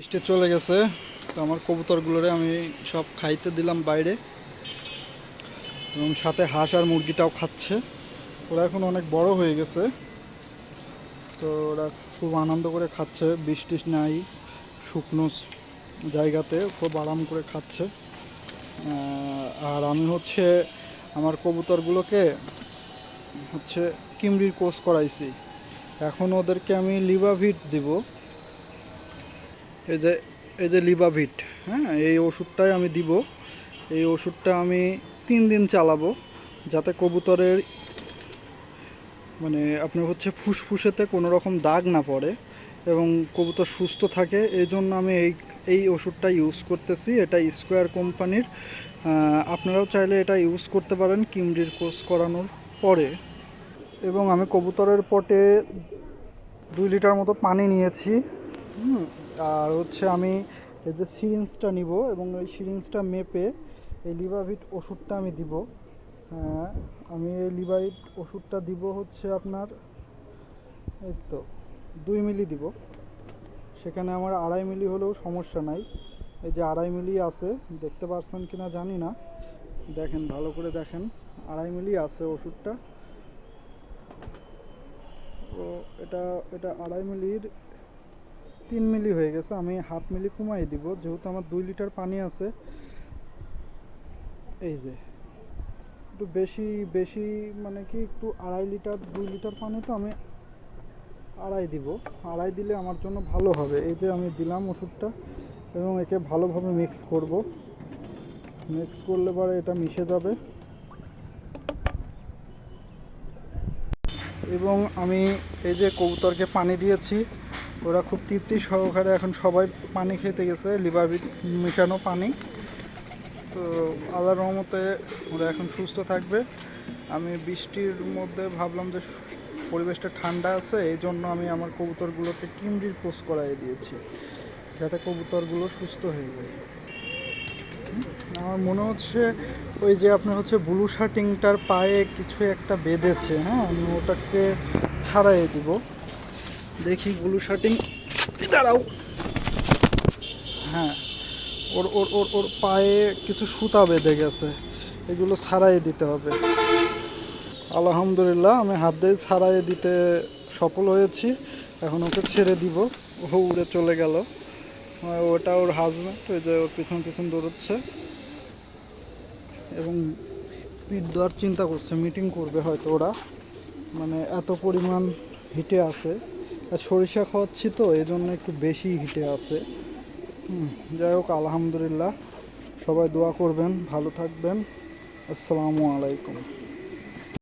বৃষ্টি চলে গেছে, তো আমার কবুতরগুলোরে আমি সব খাইতে দিলাম বাইরে। এবং সাথে হাঁস আর মুরগিটাও খাচ্ছে। ওরা এখন অনেক বড় হয়ে গেছে। তো ওরা খুব আনন্দ করে খাচ্ছে, বৃষ্টি নাই, শুকনো জায়গাতে খুব আরাম করে খাচ্ছে। আর আমি হচ্ছে আমার কবুতরগুলোকে হচ্ছে কিমরির কোর্স করাইছি। এখন ওদেরকে আমি লিভাভিট দিব। এই যে এই যে লিভাভিট হ্যাঁ এই ওষুধটাই আমি দিব। এই ওষুধটা আমি তিন দিন চালাবো, যাতে কবুতরের মানে আপনার হচ্ছে ফুসফুসেতে কোনো রকম দাগ না পড়ে এবং কবুতর সুস্থ থাকে। এই জন্য আমি এই এই ওষুধটা ইউজ করতেছি। এটা স্কোয়ার কোম্পানির আপনারাও চাইলে এটা ইউজ করতে পারেন কিমডির কোর্স করানোর পরে। এবং আমি কবুতরের পটে দুই লিটার মতো পানি নিয়েছি। হুম, আর হচ্ছে আমি এই যে সিরিঞ্জটা নিব এবং ওই সিরিঞ্জটা মেপে এই লিভাভিট ওষুধটা আমি দিব। হ্যাঁ আমি এই লিভাইট ওষুধটা দিব হচ্ছে আপনার, এই তো, দুই মিলি দিব। সেখানে আমার আড়াই মিলি হলেও সমস্যা নাই। এই যে আড়াই মিলি আছে, দেখতে পারছেন কি না জানি না। দেখেন, ভালো করে দেখেন, আড়াই মিলি আছে ওষুধটা। তো এটা এটা আড়াই মিলির তিন মিলি হয়ে গেছে, আমি হাফ মিলি কমাই দিব, যেহেতু আমার দুই লিটার পানি আছে। এই যে, একটু বেশি বেশি মানে কি, একটু আড়াই লিটার, দুই লিটার পানি তো আমি আড়াই দিব। আড়াই দিলে আমার জন্য ভালো হবে। এই যে আমি দিলাম ওষুধটা এবং একে ভালোভাবে মিক্স করব। মিক্স করলে পরে এটা মিশে যাবে। এবং আমি এই যে কবুতরকে পানি দিয়েছি। ওরা খুব তৃপ্তি সহকারে এখন সবাই পানি খেতে গেছে লিভার মিশানো পানি। তো আল্লাহর রহমতে ওরা এখন সুস্থ থাকবে। আমি বৃষ্টির মধ্যে ভাবলাম যে পরিবেশটা ঠান্ডা আছে এই জন্য আমি আমার কবুতরগুলোকে কিমরির কোর্স করাই দিয়েছি, যাতে কবুতরগুলো সুস্থ হয়ে যায়। আমার মনে হচ্ছে ওই যে আপনার হচ্ছে ব্লু শার্টিংটার পায়ে কিছু একটা বেঁধেছে হ্যাঁ? আমি ওটাকে ছাড়াই দিব। দেখি ব্লু শার্টিং দাঁড়াও। হ্যাঁ ওর ওর ওর ওর পায়ে কিছু সুতা বেঁধে গেছে। এগুলো ছাড়াই দিতে হবে। আলহামদুলিল্লাহ, আমি হাত দিয়ে ছাড়াই দিতে সফল হয়েছি। এখন ওকে ছেড়ে দিব। ও উড়ে চলে গেল। ওটা ওর হাজব্যান্ড ওই যে ওর পিছন পিছন দৌড়চ্ছে। এবং পিঠ দেওয়ার চিন্তা করছে মিটিং করবে হয়তো ওরা। মানে এত পরিমাণ হিটে আছে। আর সরিষা খাওয়াচ্ছি তো এই জন্য একটু বেশি হিটে আছে। যাই হোক, আলহামদুলিল্লাহ। সবাই দোয়া করবেন, ভালো থাকবেন। আসসালামু আলাইকুম।